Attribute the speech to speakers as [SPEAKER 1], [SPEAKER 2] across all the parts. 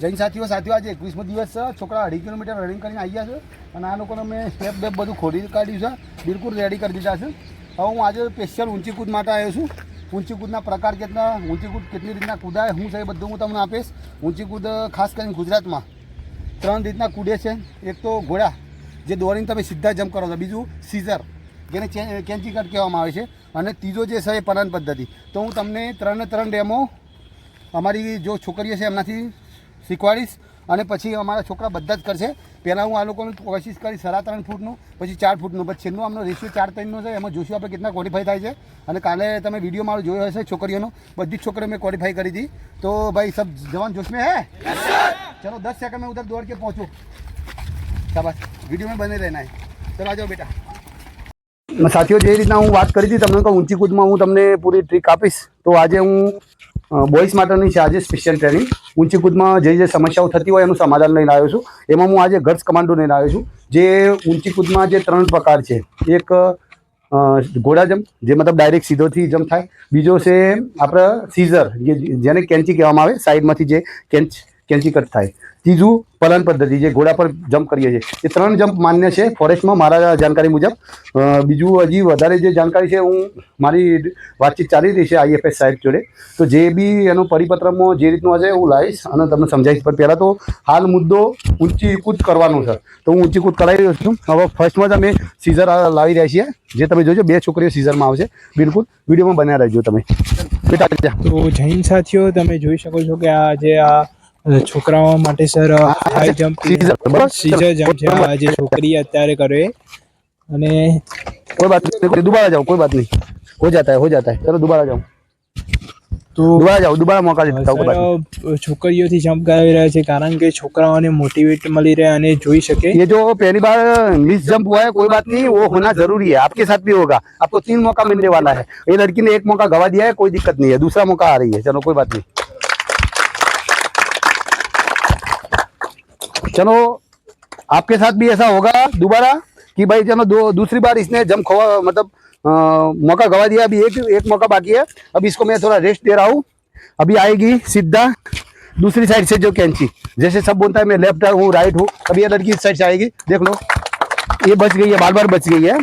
[SPEAKER 1] જૈન સાથીઓ સાથીઓ, આજે એકવીસમો દિવસ છે. છોકરા અઢી કિલોમીટર રનિંગ કરીને આવ્યા છે અને આ લોકોને મેં સ્ટેપ બેપ બધું ખોલી કાઢ્યું છે. બિલકુલ રેડી કરી દીધા છે. હવે હું આજે સ્પેશિયલ ઊંચી કૂદ માટે આવ્યો છું. ઊંચી કૂદના પ્રકાર કેટલા ઊંચી કૂદ કેટલી રીતના કૂદાય, હું છે એ બધું હું તમને આપીશ. ઊંચી કૂદ ખાસ કરીને ગુજરાતમાં ત્રણ રીતના કૂદે છે. એક તો ઘોડા, જે દોડીને તમે સીધા જમ્પ કરો છો. બીજું સીઝર જેને કેન્ચી કટ કહેવામાં આવે છે. અને ત્રીજો જે છે એ પરાન પદ્ધતિ. તો હું તમને ત્રણે ત્રણ ડેમો, અમારી જો છોકરીઓ છે એમનાથી શીખવાડીશ અને પછી અમારા છોકરા બધા જ કરશે. પહેલાં હું આ લોકોને કોશિશ કરીશ સાડા ત્રણ ફૂટનું, પછી ચાર ફૂટનું, પછી છેલ્લું આમનો રેશિયો ચાર ત્રણનો છે, એમાં જોશું આપણે કેટલા ક્વોલિફાય થાય છે. અને કાલે તમે વીડિયો મારો જોયો હશે છોકરીઓનો, બધી જ છોકરીઓ મેં ક્વોલિફાય કરી હતી. તો ભાઈ સબ જવાન જોશ મેં હે? ચલો દસ સેકન્ડ મેં ઉધર દોડ કે પહોંચું. શાબાશ. વીડિયો મેં બની રહેના હે. ચલો આ જાઓ બેટા સાથીઓ, જે રીતના હું વાત કરી હતી, તમને કહું, ઊંચી કૂદમાં હું તમને પૂરી ટ્રીક આપીશ. તો આજે હું બોયઝ માટેની છે આજે સ્પેશિયલ ટ્રેનિંગ ઊંચી કૂદમાં જે જે સમસ્યાઓ થતી હોય એનું સમાધાન લઈને આવ્યો છું. એમાં હું આજે ગર્લ્સ કમાન્ડો લઈને આવ્યો છું. જે ઊંચી કૂદમાં જે ત્રણ પ્રકાર છે. એક ઘોડા જમ્પ, જે મતલબ ડાયરેક્ટ સીધોથી જમ્પ થાય. બીજો છે આપણે સીઝર જેને કેન્ચી કહેવામાં આવે, સાઈડમાંથી જે કેન્ચ, કેન્ચી કટ થાય. ત્રીજું પલન પદ્ધતિ જે ઘોડા પર જમ્પ કરીએ છીએ. એ ત્રણ જમ્પ માન્ય છે. ફોરેસ્ટમાં મારા જાણકારી મુજબ. બીજું હજી વધારે જે જાણકારી છે, હું મારી વાતચીત ચાલી રહી છે આઈએફએસ સાહેબ જોડે. તો જે બી એનો પરિપત્રમાં જે રીતનું હશે હું લાવીશ અને તમને સમજાવીશ. પણ પહેલાં તો હાલ મુદ્દો ઊંચી કૂદ કરવાનો છે. તો હું ઊંચી કૂદ કરાવી રહ્યો છું. હવે ફર્સ્ટમાં જ અમે સીઝર લાવી રહ્યા છીએ. જે તમે જોજો, બે છોકરીઓ સીઝરમાં આવશે. બિલકુલ વિડીયોમાં બન્યા રહેજો તમે. બેટા
[SPEAKER 2] તો જૈન સાથીઓ, તમે જોઈ શકો છો કે આ જે આ છોકરાઓ માટે સર હાઈ જમ્પ
[SPEAKER 1] Scissor, બરાબર?
[SPEAKER 2] સીઝર જમ્પ છે આ જે છોકરી અત્યારે કરે અને
[SPEAKER 1] कोई बात नहीं कोई- दोबारा जाओ कोई बात नहीं हो जाता है हो जाता है चलो दोबारा जाओ
[SPEAKER 2] તો
[SPEAKER 1] दोबारा जाओ दोबारा मौका देता हूँ कोई बात नहीं
[SPEAKER 2] સર છોકરીઓથી જમ્પ કરાવી રહ્યા છે કારણ કે છોકરાઓને મોટિવેટ મળી રહે અને જોઈ શકે
[SPEAKER 1] ये जो पहली बार मिस जंप हुआ है कोई बात नहीं वो होना जरूरी है आपके साथ भी होगा आपको तीन मौका मिलने वाला है ये लड़की ने एक मौका गवा दिया है कोई दिक्कत नहीं है दूसरा मौका आ रही है चलो कोई बात नहीं चलो आपके साथ भी ऐसा होगा दोबारा कि भाई चलो दो दूसरी बार इसने जम खवा मतलब अ, मौका गवा दिया। अभी एक एक मौका बाकी है। अब इसको मैं थोड़ा रेस्ट दे रहा हूँ। अभी आएगी सीधा दूसरी साइड से जो कैंची। जैसे सब बोलता है मैं लेफ़्ट हूँ राइट हूँ। अभी ये लड़की इस साइड से आएगी। देख लो। ये बच गई है बार बार बच गई है।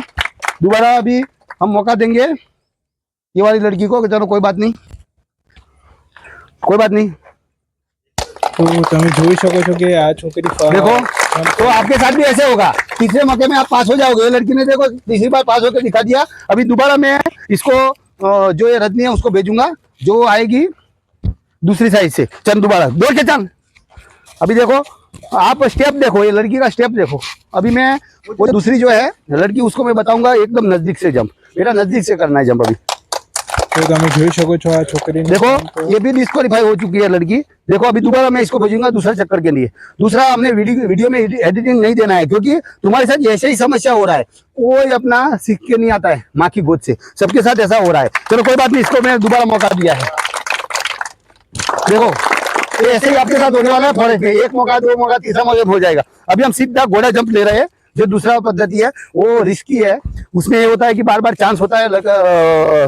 [SPEAKER 1] दोबारा अभी हम मौका देंगे। ये वाली लड़की को चलो कोई बात नहीं। कोई बात नहीं।
[SPEAKER 2] તો તમે જોઈ શકો છો કે આ છોકરી ફ-
[SPEAKER 1] देखो
[SPEAKER 2] jump
[SPEAKER 1] तो आपके साथ भी ऐसे होगा तीसरे मौके में आप पास हो जाओगे ये लड़की ने देखो तीसरी बार पास होकर दिखा दिया अभी दोबारा मैं इसको अ, जो ये रजनी है उसको भेजूंगा जो आएगी दूसरी साइड से चल दोबारा दौड़ के चल अभी देखो आप स्टेप देखो ये लड़की का स्टेप देखो अभी मैं वो दूसरी जो है लड़की उसको मैं बताऊंगा एकदम नजदीक से जंप बेटा नजदीक से करना है जंप अभी
[SPEAKER 2] તો તમે જોઈ શકો છો આ છોકરીને
[SPEAKER 1] देखो
[SPEAKER 2] jump
[SPEAKER 1] ये भी डिस्क्वालीफाई हो चुकी है लड़की देखो अभी दोबारा मैं इसको भेजूंगा दूसरे चक्कर के लिए दूसरा हमने वीडियो वीडियो में एडिटिंग नहीं देना है क्योंकि तुम्हारे साथ ऐसे ही समस्या हो रहा है कोई अपना सीख के नहीं आता है माँ की गोद से सबके साथ ऐसा हो रहा है चलो कोई बात नहीं इसको मैंने दोबारा मौका दिया है देखो ये ऐसे ही आपके साथ होने वाला है फॉरेस्ट में एक मौका दो मौका तीसरा मौका हो जाएगा अभी हम सीधा घोड़ा जंप ले रहे हैं जो दूसरा पद्धति है वो रिस्की है उसमें ये होता है कि बार बार चांस होता है लग-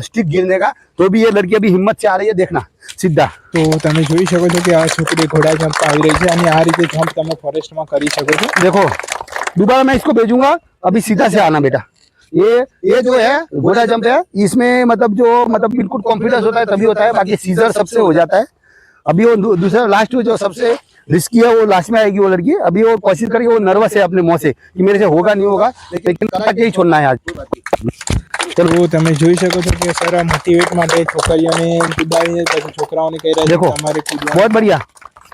[SPEAKER 1] स्टिक गिरने का तो भी ये लड़की अभी हिम्मत से आ रही है देखना सीधा
[SPEAKER 2] તો તમે જોઈ શકો છો કે આ છોકરી ઘોડા જમ્પ આવી રહી છે અને આ રીતે જમ્પ તમે ફોરેસ્ટમાં કરી શકો છો
[SPEAKER 1] देखो दोबारा मैं इसको भेजूंगा अभी सीधा से आना बेटा ये ये जो है घोड़ा जंप है इसमें मतलब जो मतलब बिल्कुल कॉन्फिडेंस होता है तभी होता है बाकी सीजर सबसे हो जाता है अभी वो दू- दूसरा लास्ट जो सबसे रिस्की है वो लास्ट में आएगी वो लड़की अभी वो कोशिश करेगी वो नर्वस है अपने मुंह से कि मेरे से होगा नहीं होगा लेकिन करा के ही छोड़ना है आज
[SPEAKER 2] તો તમે જોઈ શકો છો કે સર મોટિવેટ માટે છોકરીઓને કુદાવીને પછી છોકરાઓને કહી રહ્યા છે
[SPEAKER 1] देखो
[SPEAKER 2] કે તમારે કૂદવાનું
[SPEAKER 1] बहुत बढ़िया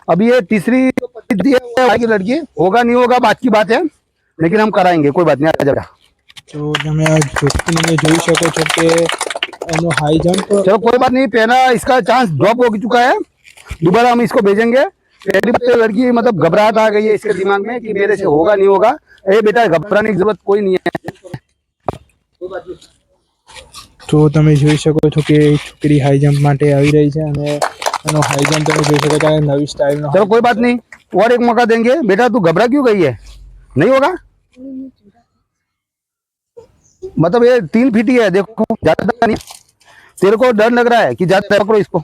[SPEAKER 1] अभी ये तीसरी पद्धति है, वो आएगी लड़की होगा नहीं होगा बात की बात है लेकिन हम कराएंगे कोई बात नहीं आ जाएगा
[SPEAKER 2] તો તમે આ છોકરીને જોઈ શકો છો કે એનો હાઈ જમ્પ
[SPEAKER 1] चलो कोई बात नहीं पहला इसका चांस ड्रॉप हो चुका है दोबारा हम इसको भेजेंगे पहली बार ये लड़की मतलब घबराहट आ गई है इसके दिमाग में कि मेरे से होगा नहीं होगा अरे बेटा घबराने की जरूरत कोई नहीं है
[SPEAKER 2] તો તમે જોઈ શકો છો કે છોકરી હાઈ જમ્પ માટે આવી રહી છે અને એનો હાઈ જમ્પ તમે જોઈ શકો છો આ નવી સ્ટાઇલનો
[SPEAKER 1] चलो कोई बात नहीं और एक मौका देंगे बेटा तू घबरा क्यों गई है नहीं होगा मतलब ये तीन फीट ही है देखो ज्यादा नहीं तेरे को डर लग रहा है कि ज्यादा पकड़ो इसको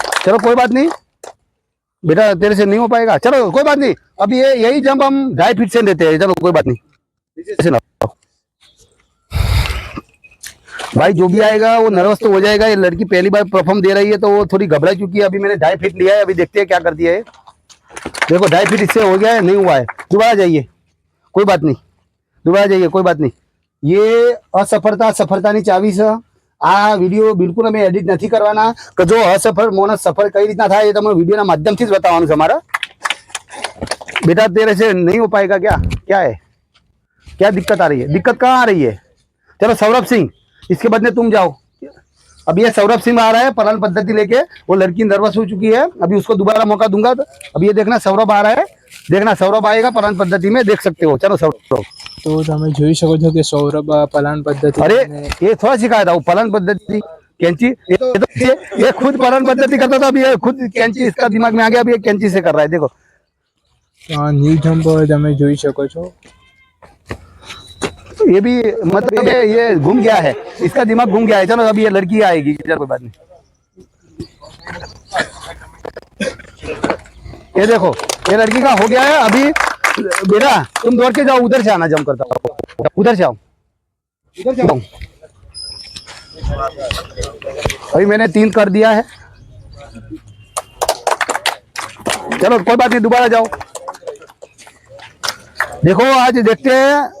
[SPEAKER 1] चलो, कोई बात नहीं। बेटा, तेरे से नहीं हो पाएगा। चलो, कोई बात नहीं। अभी ये, यही जंप हम ढाई फीट से देते हैं। चलो, कोई बात नहीं। भाई, जो भी आएगा, वो नर्वस तो हो जाएगा। ये लड़की पहली बार परफॉर्म दे रही है तो वो थोड़ी घबरा चुकी है। अभी मैंने ढाई फीट लिया है, अभी देखते हैं क्या कर दिया है। देखो ढाई फीट इससे हो गया है, नहीं हुआ है। दोबारा जाइए। कोई बात नहीं। दोबारा जाइए, कोई बात नहीं। ये असफलता, सफलता नहीं, चाबी सा। આ વિડીયો બિલકુલ અમે એડિટ નથી કરવાના કે જો અસફળ માણસ સફળ કઈ રીતના થાય એ તમને વિડીયોના માધ્યમથી જ બતાવવાનું છે અમારે बेटा तेरे से नहीं हो पाएगा क्या क्या है क्या दिक्कत आ रही है दिक्कत कहाँ आ रही है चलो सौरभ सिंह इसके बदले तुम जाओ अब ये सौरभ सिंह आ रहा है पलान पद्धति लेके वो लड़की नर्वस हो चुकी है अभी उसको दोबारा मौका दूंगा तो अब ये देखना सौरभ आ रहा है देखना सौरभ आएगा पलान पद्धति में देख सकते हो चलो सौरभ
[SPEAKER 2] તો તમે જોઈ શકો છો કે સૌરભ આ પલાન પદ્ધતિ
[SPEAKER 1] अरे ये थोड़ा सिखाया था वो पलन पद्धति कैंची ये, ये, तो- ये, ये खुद पलन पद्धति करता था अभी ये खुद कैंची इसका दिमाग में आ गया अभी ये कैंची से कर रहा है देखो
[SPEAKER 2] ન્યૂ જમ્પ તમે જોઈ શકો છો
[SPEAKER 1] ये भी मतलब ये, ये घूम गया है। इसका दिमाग घूम गया है। चलो अभी ये लड़की आएगी। चलो कोई बात नहीं। ये देखो ये लड़की का हो गया है अभी। बेटा तुम दौड़ के जाओ उधर से आना जम करता उधर से आओ। इधर से आओ। अभी मैंने तीन कर दिया है। चलो कोई बात नहीं दोबारा जाओ। देखो आज देखते हैं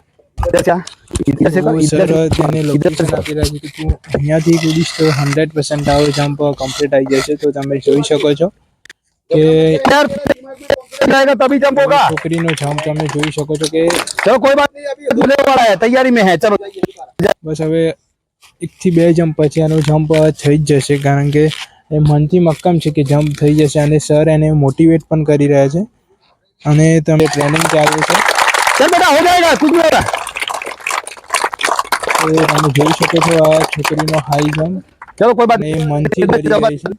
[SPEAKER 1] इधर से आ, इधर से कर,
[SPEAKER 2] તો
[SPEAKER 1] इधर
[SPEAKER 2] સર
[SPEAKER 1] से-
[SPEAKER 2] તેને
[SPEAKER 1] इधर से
[SPEAKER 2] લોકેશન આપી રહ્યા છે કે તું અહીંયાથી કૂદીશ તો હંડ્રેડ પર્સન્ટ આવો જમ્પ કમ્પ્લીટ આવી જશે તો તમે જોઈ શકો છો કે
[SPEAKER 1] यार जाएगा तभी जंप होगा
[SPEAKER 2] છોકરીનો જમ્પ તમે જોઈ શકો છો કે
[SPEAKER 1] चलो कोई बात नहीं अभी दूल्हे वाला है तैयारी में है चलो
[SPEAKER 2] બસ હવે એકથી બે જમ્પ પછી આનો જમ્પ થઈ જ જશે કારણ કે એ મનથી મક્કમ છે કે જમ્પ થઈ જશે અને સર એને મોટિવેટ પણ કરી રહ્યા છે અને તમે ટ્રેનિંગ ચાલુ છે
[SPEAKER 1] चल बेटा हो जाएगा कुछ नहीं होगा
[SPEAKER 2] તો તમે જોઈ શકો છો આ છોકરીનો હાઈ જમ્પ
[SPEAKER 1] चलो कोई बात
[SPEAKER 2] અને
[SPEAKER 1] नहीं
[SPEAKER 2] એ મનથી કરી રહી છે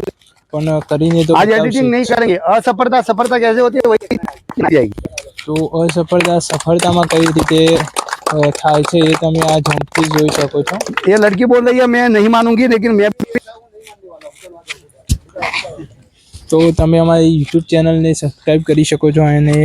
[SPEAKER 2] પણ કરીને તો
[SPEAKER 1] आज
[SPEAKER 2] બતાવશે
[SPEAKER 1] एडिटिंग नहीं करेंगे असफलता सफलता कैसे होती है वही नहीं जाएगी
[SPEAKER 2] તો અસફળતા સફળતામાં કઈ રીતે અ, થાય છે એ તમે આ જમ્પથી જોઈ શકો છો
[SPEAKER 1] ये लड़की बोल रही है मैं नहीं मानूंगी लेकिन मैं
[SPEAKER 2] તો તમે અમારી યુટ્યુબ ચેનલને સબસ્ક્રાઈબ કરી શકો છો અને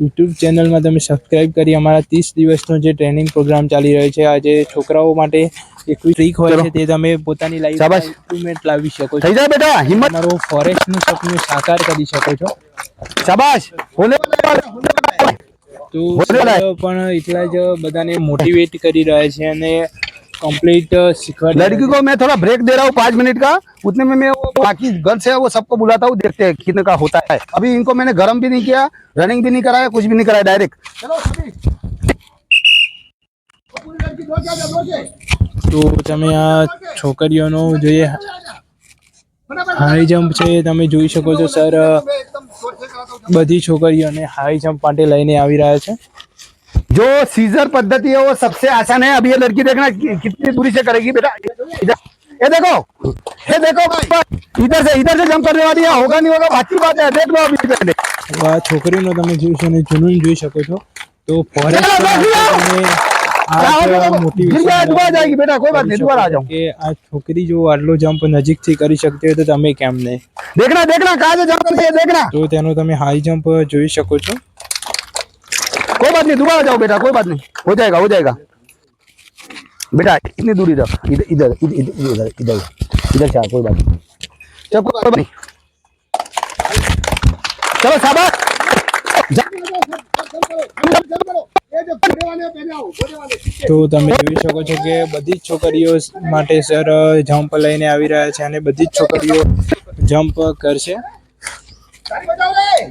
[SPEAKER 2] યુટ્યુબ ચેનલમાં તમે સબસ્ક્રાઈબ કરી અમારા ત્રીસ દિવસનો જે ટ્રેનિંગ પ્રોગ્રામ ચાલી રહ્યો છે આજે છોકરાઓ માટે એક ટ્રીક હોય છે તે તમે પોતાની લાઈફમાં
[SPEAKER 1] શાબાશ.
[SPEAKER 2] ઇમ્પ્રુવમેન્ટ લાવી શકો છો
[SPEAKER 1] થઈ જાય બેટા હિંમત
[SPEAKER 2] તમારો ફોરેસ્ટનું સપનું સાકાર કરી શકો છો
[SPEAKER 1] શાબાશ હોને વાલા है।
[SPEAKER 2] તો
[SPEAKER 1] બોલો ને.
[SPEAKER 2] સર પણ એટલા જ બધાને મોટિવેટ કરી રહ્યા છે અને કમ્પ્લીટ શીખવાડી
[SPEAKER 1] लड़की को मैं थोड़ा ब्रेक दे रहा हूँ पाँच मिनट का उतने में मैं वो बाकी गर्ल्स है वो सबको बुलाता हूँ देखते हैं कितने का होता है अभी इनको मैंने गर्म भी नहीं किया रनिंग भी नहीं कराया कुछ भी नहीं कराया डायरेक्ट
[SPEAKER 2] તો તમે આ છોકરીઓનો જે હાઈ જમ્પ છે એ તમે જોઈ શકો છો સર બધી છોકરીઓને હાઈ જમ્પ માટે લઈને આવી રહ્યા છે
[SPEAKER 1] जो सीजर पद्धति है वो सबसे आसान है अभी ये लड़की देखना कि- कितनी दूरी से करेगी बेटा इधर ये देखो ये देखो इधर से इधर से जंप करने वाली है होगा नहीं होगा बाकी बात है देख लो अभी पहले
[SPEAKER 2] તો આ છોકરીનો તમે જોઈ શકો અને જુનૂન જોઈ શકો છો તો ફોરેસ્ટ
[SPEAKER 1] ચલો,
[SPEAKER 2] માટે
[SPEAKER 1] બાકી
[SPEAKER 2] તમે
[SPEAKER 1] જાઓ,
[SPEAKER 2] આ
[SPEAKER 1] જાઓ,
[SPEAKER 2] મોટિવેશન
[SPEAKER 1] गिर जाए दोबारा जाएगी बेटा कोई बात नहीं दोबारा आ जाओ
[SPEAKER 2] કે આ છોકરી જો આટલો જમ્પ નજીકથી કરી શકતી હોય તો તમે કેમ નહીં
[SPEAKER 1] देखना देखना कहाँ से जंप करती है देखना
[SPEAKER 2] તો તેનો તમે હાઈ જમ્પ જોઈ શકો છો
[SPEAKER 1] कोई बात नहीं दोबारा जाओ बेटा कोई बात नहीं हो जाएगा हो जाएगा बेटा इतनी दूरी रख इधर इधर इधर इधर इधर इधर इधर से आ, कोई बात नहीं चलो कोई बात नहीं चलो शाबाश
[SPEAKER 2] તો તમે જોઈ શકો છો કે બધી જ છોકરીઓ માટે સર જમ્પ લઈને આવી રહ્યા છે અને બધી જ છોકરીઓ જમ્પ કરશે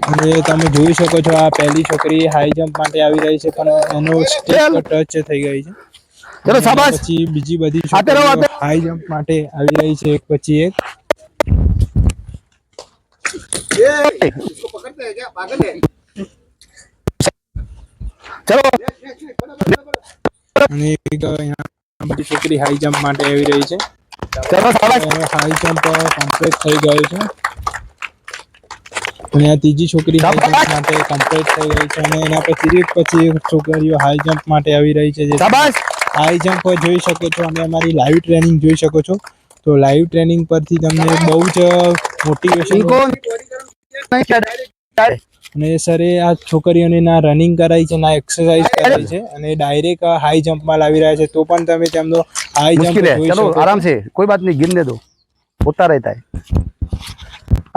[SPEAKER 2] અને તમે જોઈ શકો છો આ પહેલી છોકરી હાઈ જમ્પ માટે આવી રહી છે પણ એનો સ્ટેપ ટચ થઈ ગઈ છે
[SPEAKER 1] ચલો શાબાશ.
[SPEAKER 2] પછી બીજી બધી
[SPEAKER 1] રહો,
[SPEAKER 2] હાઈ જમ્પ માટે આવી રહી છે એક પછી એક.
[SPEAKER 1] ચલો.
[SPEAKER 2] અને બધી છોકરી હાઈ જમ્પ માટે આવી રહી છે.
[SPEAKER 1] ચલો શાબાશ.
[SPEAKER 2] હાઈ જમ્પ કમ્પ્લીટ થઈ ગયો છે. અને આ ત્રીજી છોકરી હાઈ જમ્પ માટે કમ્પ્લીટ થઈ ગઈ છે. અને એના પછી એક પછી એક છોકરીઓ હાઈ જમ્પ માટે આવી રહી છે.
[SPEAKER 1] શાબાશ.
[SPEAKER 2] હાઈ જમ્પ જોઈ શકો છો? અને અમારી લાઈવ ટ્રેનિંગ જોઈ શકો છો. તો લાઈવ ટ્રેનિંગ પરથી તમને બહુ જ મોટિવેશન અને સરે આ છોકરીઓને ના રનિંગ કરાવી છે ના એક્સરસાઇઝ કરાવી છે અને ડાયરેક્ટ હાઈ જમ્પમાં લાવી રહ્યા છે. તો પણ તમે તેમનો હાઈ જમ્પ
[SPEAKER 1] ચલો
[SPEAKER 2] આરામ છે.
[SPEAKER 1] કોઈ વાત નહીં ગીરને દો. પોતા રહેતા હે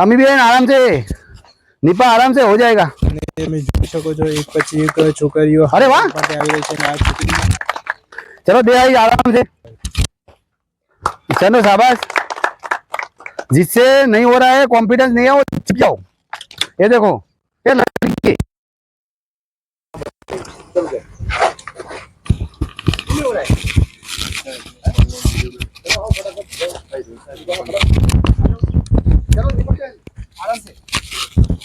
[SPEAKER 1] અમી બેન આરામ છે નિપા આરામ સે હો જાયેગા.
[SPEAKER 2] અને તમે જોઈ શકો છો એક પછી એક છોકરીઓ
[SPEAKER 1] અરે વાહ.
[SPEAKER 2] આવી રહી છે આ
[SPEAKER 1] चलो दे आई आराम से चलो शाबाश जिससे नहीं हो रहा है कॉन्फिडेंस नहीं है वो छिप जाओ ये देखो ये लड़की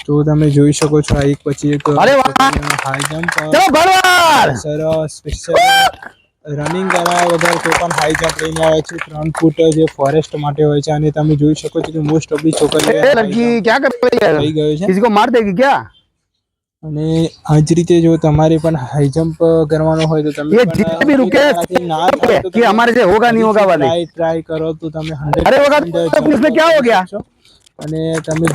[SPEAKER 2] તો તમે જોઈ શકો છો આ એક પછી એક
[SPEAKER 1] અરે વાહ!
[SPEAKER 2] હાઈ જમ્પ
[SPEAKER 1] चलो भरवार
[SPEAKER 2] સર સ્પેશિયલ રનિંગ કરાયા વગર તો પણ હાઈ જમ્પ લઈને આવે છે ત્રણ ફૂટ જે ફોરેસ્ટ માટે હોય છે અને તમે જોઈ શકો છો કે મોસ્ટ ઓફ ધી છોકરીઓ
[SPEAKER 1] ये लड़की क्या कर रही है
[SPEAKER 2] થઈ ગયો છે
[SPEAKER 1] किसी को मार देगी क्या
[SPEAKER 2] અને આ જ રીતે જો તમારે પણ હાઈ જમ્પ કરવાનો હોય તો તમે
[SPEAKER 1] ये जितने भी रुके
[SPEAKER 2] તમારાથી ના થાય તો
[SPEAKER 1] कि हमारे से होगा नहीं होगा वाले
[SPEAKER 2] ટ્રાય ટ્રાય કરો તો તમે 100%
[SPEAKER 1] અરે વખત
[SPEAKER 2] jump
[SPEAKER 1] इसमें क्या हो गया?
[SPEAKER 2] છો. અને તમે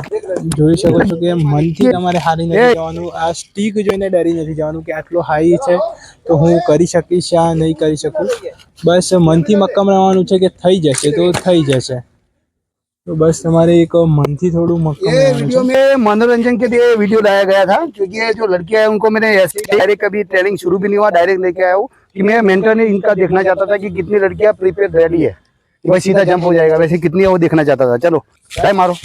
[SPEAKER 2] જોઈ શકો છો કે મનથી તમારે હારી નથી જવાનું આ સ્ટીક જોઈને ડરી નથી જવાનું કે આટલો હાઈ છે તો હું કરી શકીશ આ નહીં કરી શકું બસ મનથી મક્કમ રહેવાનું છે કે થઈ જશે તો થઈ જશે તો બસ તમારે એક મનથી થોડું મક્કમ
[SPEAKER 1] ये
[SPEAKER 2] રહેવાનું
[SPEAKER 1] वीडियो
[SPEAKER 2] છે
[SPEAKER 1] में मनोरंजन के लिए वीडियो लाया गया था क्योंकि ये जो लड़कियां हैं उनको मैंने ऐसे डायरेक्ट कभी ट्रेनिंग शुरू भी नहीं हुआ डायरेक्ट लेके आया हूँ कि मैं मेंटली इनका देखना चाहता था कि कितनी लड़कियां प्रिपेयर रेडी है कि भाई सीधा जंप हो जाएगा वैसे कितनी है वो देखना चाहता था चलो ट्राई मारो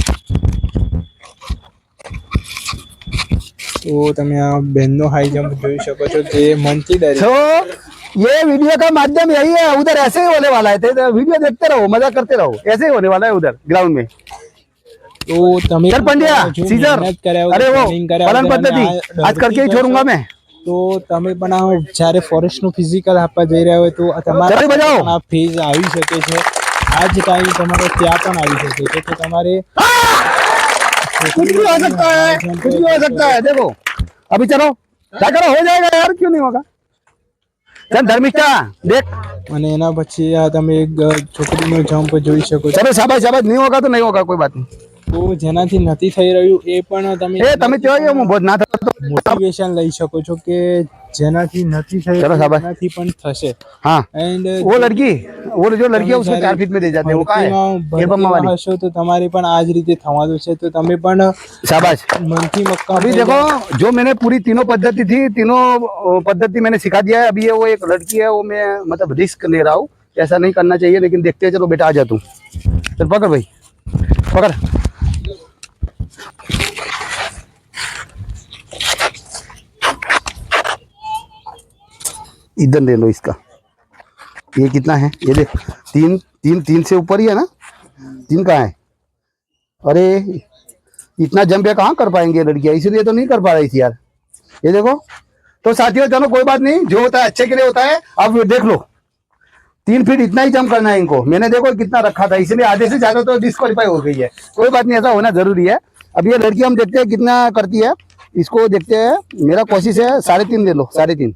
[SPEAKER 2] તો તમે આ બેનનો હાઈ જમ્પ જોઈ શકો છો કે મનથી ડરે
[SPEAKER 1] तो ये वीडियो का माध्यम यही है उधर ऐसे ही होने वाला है तो वीडियो देखते रहो मजा करते रहो ऐसे ही होने वाला है उधर ग्राउंड में
[SPEAKER 2] તો તમે
[SPEAKER 1] चल पंड्या
[SPEAKER 2] જો
[SPEAKER 1] सीजर
[SPEAKER 2] મહેનત કર્યા વગર,
[SPEAKER 1] अरे वो
[SPEAKER 2] training કર્યા
[SPEAKER 1] फलन
[SPEAKER 2] વગર અને
[SPEAKER 1] पद्धति
[SPEAKER 2] આ
[SPEAKER 1] आज करके ही
[SPEAKER 2] ડરથી
[SPEAKER 1] छोड़ूंगा
[SPEAKER 2] કરશો,
[SPEAKER 1] मैं
[SPEAKER 2] તો તમે પણ આ જ્યારે ફોરેસ્ટ નું ફિઝિકલ આપવા જઈ રહ્યા હોય તો આ તમારા
[SPEAKER 1] ચાલો બજાવો.
[SPEAKER 2] પણ આ ફેઝ આવી શકે છે આ જ ટાઈમ તમારે ત્યાં પણ આવી શકે છે તો તમારે
[SPEAKER 1] कुछ भी हो सकता है कुछ भी हो सकता है देखो अभी चलो क्या करो हो जाएगा यार क्यों नहीं होगा चल धर्मिष्ठा देख
[SPEAKER 2] અને એના પછી આ તમે એક અ, છોકરીનો જમ્પ જોઈ શકો છો
[SPEAKER 1] चलो शाबाश शाबाश नहीं होगा तो नहीं होगा कोई बात नहीं
[SPEAKER 2] તો જેનાથી નથી થઈ રહ્યું એ પણ તમે
[SPEAKER 1] ए તમે કયો ये હું बहुत ના થતો તો
[SPEAKER 2] મોટિવેશન લઈ શકો છો કે જેનાથી નથી થઈ
[SPEAKER 1] ચલો
[SPEAKER 2] રહ્યું
[SPEAKER 1] શાબાશ.
[SPEAKER 2] એનાથી પણ થશે
[SPEAKER 1] हाँ
[SPEAKER 2] એન્ડ
[SPEAKER 1] वो लड़की वो जो लड़की है उसको चार फीट में दे जाते हैं वो कहाँ है एल्बम वाली
[SPEAKER 2] હશો તો તમારે પણ આ જ રીતે થવાનું છે તો તમે પણ
[SPEAKER 1] शाबाश
[SPEAKER 2] મનથી મક્કમ
[SPEAKER 1] अभी
[SPEAKER 2] થઈ
[SPEAKER 1] देखो
[SPEAKER 2] જાઓ.
[SPEAKER 1] जो मैंने पूरी तीनों पद्धति थी तीनों अ, पद्धति मैंने सिखा दिया है अभी ये वो एक लड़की है वो मैं मतलब रिस्क ले रहा हूँ ऐसा नहीं करना चाहिए लेकिन देखते हैं चलो बेटा आ जा तू चल पकड़ भाई पकड़ इधर ले लो इसका। ये कितना है? ये देख, तीन तीन तीन से ऊपर ही है ना? तीन कहाँ है? अरे, इतना जंप कहाँ कर पाएँगे लड़कियाँ? इसीलिए तो नहीं कर पा रही थी यार। ये देखो तो साथियों, चलो कोई बात नहीं, जो होता है अच्छे के लिए होता है। अब देख लो, तीन फीट इतना ही जंप करना है इनको। मैंने देखो कितना रखा था, इसलिए आधे से ज़्यादा तो डिस्कालीफाई हो गई है। कोई बात नहीं, ऐसा होना ज़रूरी है। अब ये लड़की हम देखते हैं कितना करती है। इसको देखते हैं, मेरा कोशिश है साढ़े तीन ले लो, साढ़े तीन।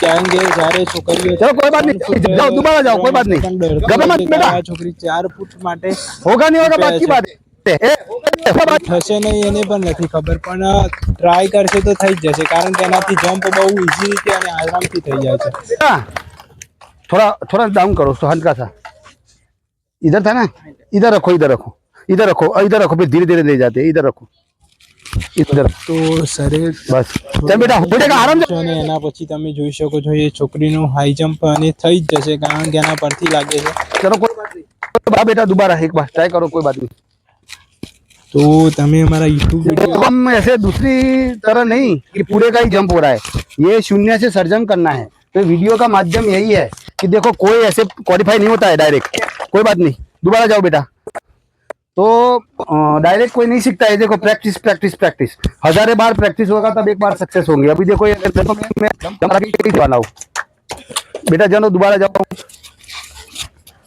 [SPEAKER 2] કારણ કે જ્યારે છોકરીઓ
[SPEAKER 1] ચલો, કોઈ બાત નહીં.
[SPEAKER 2] ત્રણ ફૂટ
[SPEAKER 1] જાઓ, દુબારા જાઓ, કોઈ બાત નહીં.
[SPEAKER 2] ત્રણ ડરતી
[SPEAKER 1] ગમે મત
[SPEAKER 2] હોય છે,
[SPEAKER 1] બેટા.
[SPEAKER 2] આ છોકરી ચાર ફૂટ માટે
[SPEAKER 1] होगा नहीं होगा बात की बात है ए, ए, होगा बात
[SPEAKER 2] થશે નહીં એને પણ નથી ખબર પણ ટ્રાય કરશે તો થઈ જ જશે કારણ કે એનાથી જમ્પ બહુ ઇઝી રીતે અને આરામથી થઈ જાય છે
[SPEAKER 1] हाँ, थोड़ा थोड़ा डाउन करो तो हल्का सा इधर था ना इधर रखो इधर रखो इधर रखो और इधर रखो फिर धीरे धीरे ले जाते हैं इधर रखो इधर
[SPEAKER 2] તો સરે
[SPEAKER 1] बस चल बेटा हो जाएगा आराम से
[SPEAKER 2] અને એના પછી તમે જોઈ શકો છો એ છોકરીનું હાઈ જમ્પ અને થઈ જ જશે કારણ કે એના પરથી લાગે છે
[SPEAKER 1] चलो कोई बात नहीं हाँ बेटा दोबारा एक बार ट्राई करो कोई बात नहीं
[SPEAKER 2] તો તમે અમારા યુટ્યુબ
[SPEAKER 1] देखो, हम ऐसे दूसरी तरह नहीं कि पूरे का ही जंप हो रहा है ये शून्य से सर्जन करना है तो वीडियो का माध्यम यही है कि देखो कोई ऐसे क्वालिफाई नहीं होता है डायरेक्ट कोई बात नहीं दोबारा जाओ बेटा तो डायरेक्ट कोई नहीं सीखता है देखो प्रैक्टिस प्रैक्टिस प्रैक्टिस हजारे बार प्रैक्टिस होगा तब एक बार सक्सेस होंगे अभी देखो ये देखो मैं मैं जंप आगे ही वाला हूँ बेटा जानो दोबारा जाओ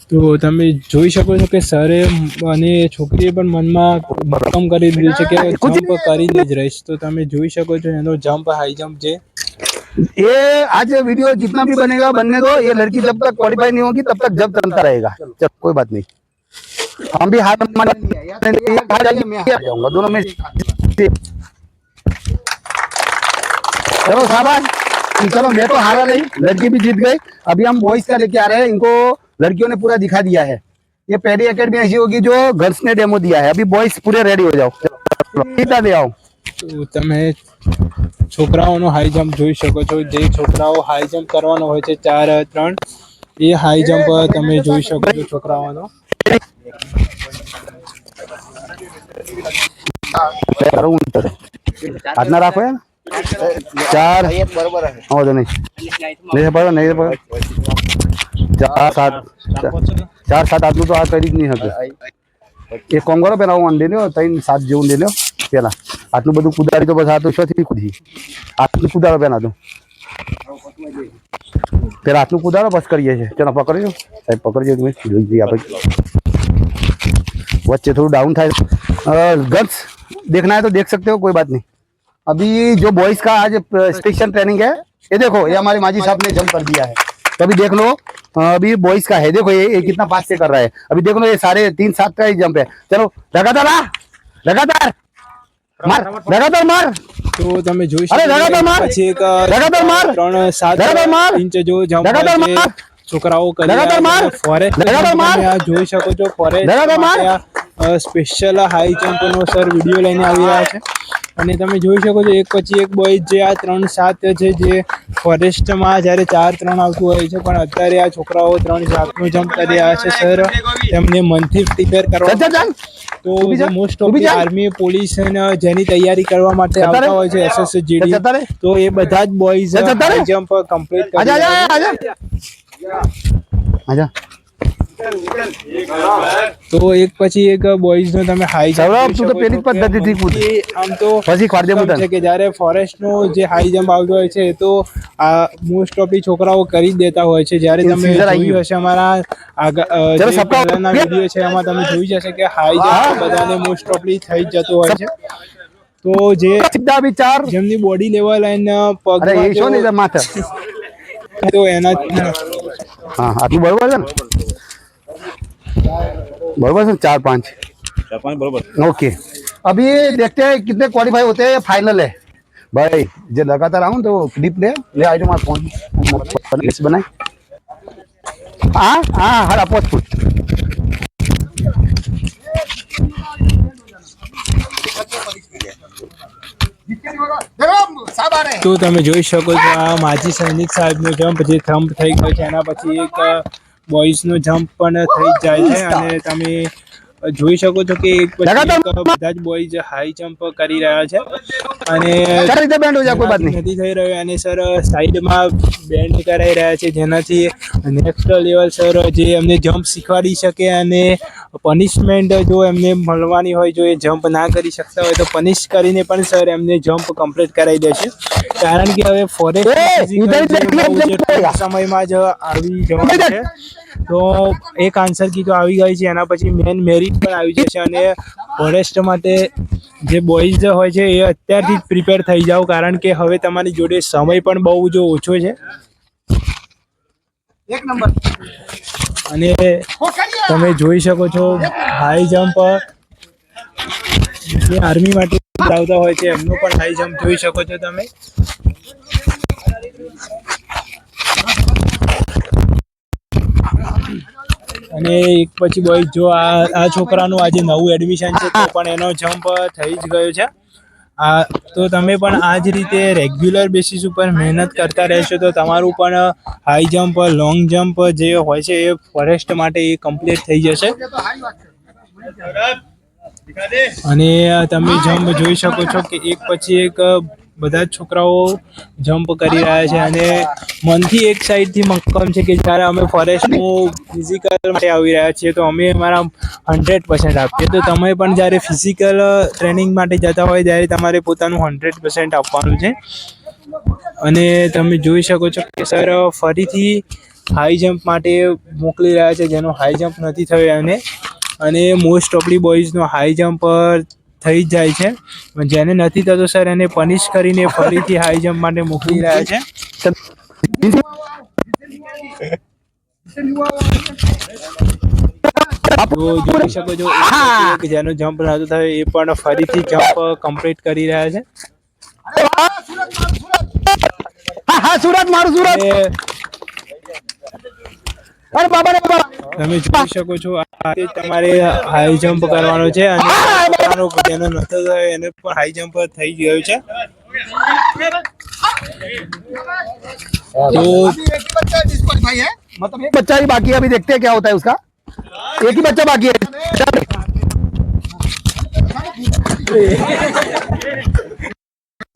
[SPEAKER 2] તો તમે જોઈ શકો છો કે સરે અને છોકરીએ પણ મનમાં ભક્કમ કરી દીધું છે કે જમ્પ કરીને જ રહીશ તો તમે જોઈ શકો છો એનો જમ્પ હાઈ જમ્પ છે
[SPEAKER 1] ये आज वीडियो जितना भी बनेगा बनने दो ये लड़की जब तक क्वालिफाई नहीं होगी तब तक जब चलता रहेगा चल कोई बात नहीं हम भी हाथ मान हार जाइए मैं हार जाऊंगा दोनों में से- चलो शाबाश चलो मैं तो हारा नहीं लड़की भी जीत गई अभी हम बॉयज का लेके आ रहे हैं इनको लड़कियों ने पूरा दिखा दिया है ये पहली एकेडमी ऐसी होगी जो गर्ल्स ने डेमो दिया है अभी बॉयज पूरे रेडी हो जाओ चलो, सीधा ले आओ
[SPEAKER 2] તો તમે છોકરાઓનો હાઈ જમ્પ જોઈ શકો છો જે છોકરાઓ હાઈ જમ્પ કરવાનો હોય છે ચાર ત્રણ એ હાઈ જમ્પ તમે જોઈ શકો છો છોકરાઓનો
[SPEAKER 1] કરવું આજના રાખો ચાર. વાંધો નહીં. નહીં નહીં ચાર, સાત. ચાર, સાત આટલું તો આ કરી જ નહીં હતું એક કોમ કરો, પેલા હું લઈ લ્યો, ત્રણ, સાત જેવું લઈ લ્યો, પેલા. આટલું બધું કુદાડી તો બસ આ તો શોથી કૂદી. આટલું કુદાડો પેલા તો. પેલા આટલું કુદાડો, બસ કરીએ છીએ. ચાલો પકડજો સાહેબ, પકડજો તમે જલ્દી આપણે. वच्चे थोड़ा डाउन था गट्स देखना है तो देख सकते हो कोई बात नहीं अभी जो बॉयज का आज स्टेशन ट्रेनिंग है ये देखो ये हमारे माजी साहब ने जंप कर दिया है तो अभी देख लो अ, अभी बॉयज का है देखो ये, ये कितना फास्ट से कर रहा है अभी देख लो ये सारे तीन सात का ही जंप है चलो लगातार आ लगातार मार लगातार मार
[SPEAKER 2] તો તમે જોઈ
[SPEAKER 1] અરે,
[SPEAKER 2] શકો
[SPEAKER 1] લગાતાર
[SPEAKER 2] છો
[SPEAKER 1] માર.
[SPEAKER 2] પછી એક
[SPEAKER 1] લગાતાર માર.
[SPEAKER 2] ત્રણ સાત
[SPEAKER 1] લગાતાર માર.
[SPEAKER 2] ઇંચ જો જમ્પ
[SPEAKER 1] લગાતાર
[SPEAKER 2] હોય
[SPEAKER 1] માર.
[SPEAKER 2] છે છોકરાઓ કરી
[SPEAKER 1] લગાતાર માર.
[SPEAKER 2] ફોરેસ્ટ
[SPEAKER 1] લગાતાર માર.
[SPEAKER 2] આ જોઈ શકો છો ફોરેસ્ટ
[SPEAKER 1] લગાતાર માર.
[SPEAKER 2] સ્પેશિયલ હાઈ ચેમ્પિયનનો સર વીડિયો લઈને આવી રહ્યા છે. અને તમે જોઈ શકો છો એક પછી એક બોય જે આ ત્રણ સાત છે જે ફોરેસ્ટમાં જ્યારે ચાર ત્રણ આવતું હોય છે પણ અત્યારે આ છોકરાઓ ત્રણ સાતનું જમ્પ કરી રહ્યા છે સર તેમને મનથી પ્રિપેર કરવા તો જે મોસ્ટ ઓફ આર્મી પોલીસ જેની તૈયારી કરવા માટે આવતા હોય છે
[SPEAKER 1] એસએસજીડી
[SPEAKER 2] તો એ બધા જ બોયઝ જમ્પ કમ્પ્લીટ કરી
[SPEAKER 1] આજા.
[SPEAKER 2] તો એક પછી એક બોયઝ નો તમે હાઈ
[SPEAKER 1] સૌરભ તું તો પેલી જ પદ્ધતિથી કૂદ.
[SPEAKER 2] આમ તો
[SPEAKER 1] પછી ખોર
[SPEAKER 2] દે કે જ્યારે ફોરેસ્ટ નો જે હાઈ જમ્પ આવતો હોય છે તો આ મોસ્ટ ઓફ છોકરાઓ કરી જ દેતા હોય છે. જ્યારે તમે જોઈ હશે અમારા આગળ
[SPEAKER 1] સપ્તાહના
[SPEAKER 2] વીડિયો છે એમાં તમે જોઈ જશે કે હાઈ જમ્પ બધાને મોસ્ટ ઓફલી થઈ જ જતો હોય છે. તો જે
[SPEAKER 1] સીધા વિચાર.
[SPEAKER 2] જેમની બોડી લેવલ અને
[SPEAKER 1] પગ અરે એ
[SPEAKER 2] શું
[SPEAKER 1] માથા?
[SPEAKER 2] તો એના
[SPEAKER 1] હા આટલું બરોબર છે ને? बरोबर है ना? चार पाँच ओके अभी देखते हैं कितने क्वालिफाई होते हैं फाइनल है भाई जो लगातार आऊँ तो क्लिप ले ले आई तुम्हारा फोन लिस्ट बनाए हाँ हाँ हर आपस फुट
[SPEAKER 2] તો તમે જોઈ શકો છો આ માજી સૈનિક સાહેબનો જમ્પ જે થમ્પ થઈ ગયો છે એના પછી એક બોયઝનો જમ્પ પણ થઈ જ જાય છે અને તમે જોઈ શકો છો કે એક પછી બધા જ બોયઝ હાઈ જમ્પ કરી રહ્યા છે. અને
[SPEAKER 1] સારી રીતે બેન્ડ હોય કોઈ વાત નહીં.
[SPEAKER 2] નથી થઈ રહ્યો. અને સર સાઈડમાં બેન્ડ કરાઈ રહ્યા છે જેનાથી નેક્સ્ટ લેવલ સર જે એમને જમ્પ શીખવાડી શકે અને પનિશમેન્ટ જો એમને મળવાની હોય જો એ જમ્પ ના કરી શકતા હોય તો પનિશ કરીને પણ સર એમને જમ્પ કમ્પ્લીટ કરાવી દેશે. કારણ કે હવે ફોરેસ્ટ સમયમાં જ આવી જવાનું છે. તો એક આન્સર કી તો આવી ગઈ છે. એના પછી મેન મેરિટ પણ આવી જશે અને ફોરેસ્ટ માટે જે બોયઝ હોય છે એ અત્યારથી જ પ્રિપેર થઈ જાઓ. કારણ કે હવે તમારી જોડે સમય પણ બહુ જો ઓછો છે.
[SPEAKER 1] એક નંબર.
[SPEAKER 2] અને તમે જોઈ શકો છો હાઈ જમ્પ જે આર્મી માટે આવતા હોય છે એમનો પણ હાઈ જમ્પ જોઈ શકો છો તમે. અને એક પછી બોય જો આ આ છોકરાનું આજે નવું એડમિશન છે, તો પણ એનો જમ્પ થઈ જ ગયો છે. આ, તો તમે પણ આ જ રીતે રેગ્યુલર બેસિસ ઉપર મહેનત કરતા રહેશો, તો તમારું પણ હાઈ જમ્પ લોંગ જમ્પ જે હોય છે, એ ફોરેસ્ટ માટે એ કમ્પ્લીટ થઈ જશે. અને તમે જમ્પ જોઈ શકો છો કે એક પછી એક બધા જ છોકરાઓ જમ્પ કરી રહ્યા છે અને મનથી એક સાઈડથી મક્કમ છે કે જ્યારે અમે ફોરેસ્ટનું ફિઝિકલ માટે આવી રહ્યા છીએ, તો અમે અમારા હંડ્રેડ પર્સન્ટ આપીએ. તો તમે પણ જ્યારે ફિઝિકલ ટ્રેનિંગ માટે જતા હોય, ત્યારે તમારે પોતાનું હંડ્રેડ પર્સન્ટ આપવાનું છે. અને તમે જોઈ શકો છો કે સર ફરીથી હાઈ જમ્પ માટે મોકલી રહ્યા છે, જેનો હાઈ જમ્પ નથી થયો અને અને મોસ્ટ ઓફલી બોયઝનો હાઈ જમ્પ થઈ જ જાય છે. જેને નથી થતો સર એને પનિશ કરીને ફરીથી હાઈ જમ્પ માટે મોકલી રહ્યા છે. જોઈ શકો છો જેનો જમ્પ નતો થયો એ પણ ફરીથી જમ્પ કમ્પ્લીટ કરી રહ્યા છે.
[SPEAKER 1] હા સુરત મારું સુરત. અરે બાબા રે બાબા.
[SPEAKER 2] તમે જોઈ શકો છો આ રીતે તમારે હાઈ જમ્પ કરવાનો છે અને પોતાનો જેનો નતો થયો એને પણ હાઈ જમ્પ થઈ ગયો છે તો
[SPEAKER 1] अभी एक ही बच्चा है जिसको भाई है मतलब एक बच्चा ही बाकी है अभी देखते हैं क्या होता है उसका एक ही बच्चा बाकी है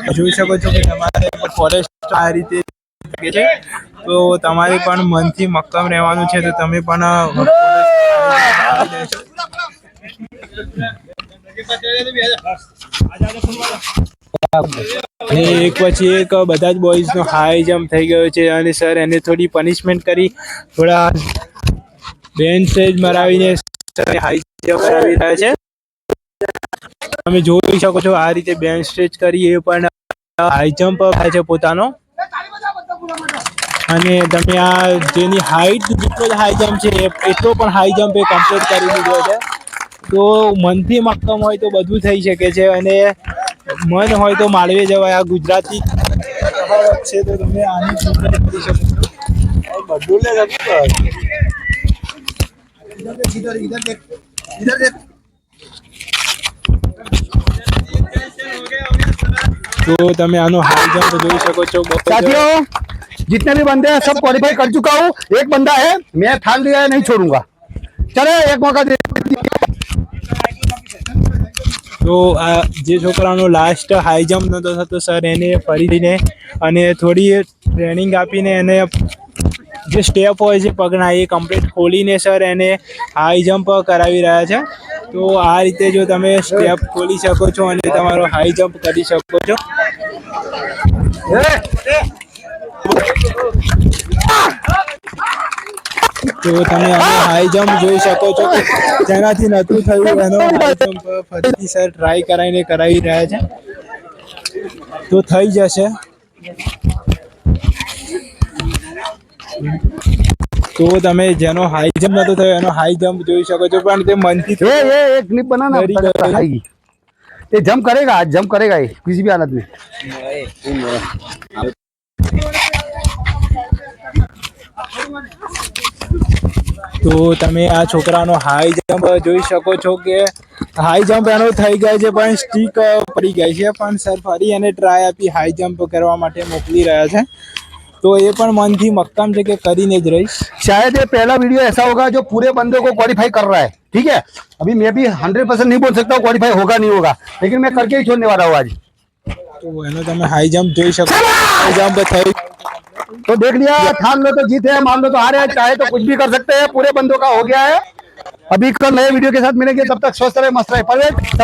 [SPEAKER 2] જોઈ શકો છો કે તમારે ફોરેસ્ટ આ રીતે શકે છે તો તમારે પણ મનથી મક્કમ રહેવાનું છે તો તમે પણ અને એક પછી એક બધા જ બોયઝનો હાઈ જમ્પ થઈ ગયો છે અને સર એને થોડી પનિશમેન્ટ કરી. થોડા બેન સ્ટેજ મરાવીને સર હાઈ જમ્પ કરાવી રહ્યા છે. તમે જોઈ શકો છો આ રીતે બેન સ્ટેજ કરી એ પણ હાઈ જમ્પ થાય છે પોતાનો. અને તમે આ જેની હાઈટ જેટલો જ હાઈ જમ્પ છે એટલો પણ હાઈ જમ્પ એ કમ્પ્લીટ કરી દીધો છે. તો મનથી મક્કમ હોય તો બધું થઈ શકે છે અને મન હોય તો માળવે જવાય. આ ગુજરાતી છે તો તમે આની સુંદર કરી શકો બધું તો તમે આનો હાઈ જમ્પ જોઈ શકો છો.
[SPEAKER 1] સાથીઓ जितने भी बंदे हैं सब क्वालिफाई कर चुका हूँ एक बंदा है मैं ठान लिया है नहीं छोड़ूंगा चलो एक मौका दे
[SPEAKER 2] તો આ જે છોકરાનો લાસ્ટ હાઈ જમ્પ નતો થતો સર એને ફરીને અને થોડી ટ્રેનિંગ આપીને એને જે સ્ટેપ હોય છે પગના એ કમ્પ્લીટ ખોલીને સર એને હાઈ જમ્પ કરાવી રહ્યા છે તો આ રીતે જો તમે સ્ટેપ ખોલી શકો છો અને તમારો હાઈ જમ્પ કરી શકો છો તો તમે આનો હાઈ જમ્પ જોઈ શકો છો કે જેનાથી નતું થયું એનો હાઈ જમ્પ ફરીથી સર ટ્રાય કરાવીને કરાવી રહ્યા છે તો થઈ જશે તો તમે જેનો હાઈ જમ્પ નતો થયો એનો હાઈ જમ્પ જોઈ શકો છો પણ તે મનથી
[SPEAKER 1] ये ये एक क्लिप बनाना
[SPEAKER 2] Very good.
[SPEAKER 1] आएगी ये जंप करेगा आज जंप करेगा ये किसी भी हालत में
[SPEAKER 2] તો તમે આ છોકરાનો હાઈ જમ્પ જોઈ શકો છો કે હાઈ જમ્પ એનો થઈ ગયો છે પણ સ્ટીક પડી ગઈ છે પણ સર ફરી એને ટ્રાય આપી હાઈ જમ્પ કરવા માટે મોકલી રહ્યા છે તો એ પણ મનથી મક્કમ છે કે કરીને જ રહીશ
[SPEAKER 1] शायद ये पहला वीडियो ऐसा होगा जो पूरे बंदे को क्वालिफाई कर रहा है ठीक है अभी मैं भी हंड्रेड परसेंट नहीं बोल सकता क्वालिफाई होगा नहीं होगा लेकिन मैं करके ही छोड़ने वाला हूँ आज
[SPEAKER 2] તો એનો તમે હાઈ જમ્પ જોઈ શકો છો હાઈ જમ્પ થઈ
[SPEAKER 1] तो देख लिया ठान लो तो जीते हैं मान लो तो हारे हैं चाहे तो कुछ भी कर सकते हैं पूरे बंदों का हो गया है। अभी कल नए वीडियो के साथ मिलेंगे तब तक स्वस्थ रहे मस्त रहे परवेज।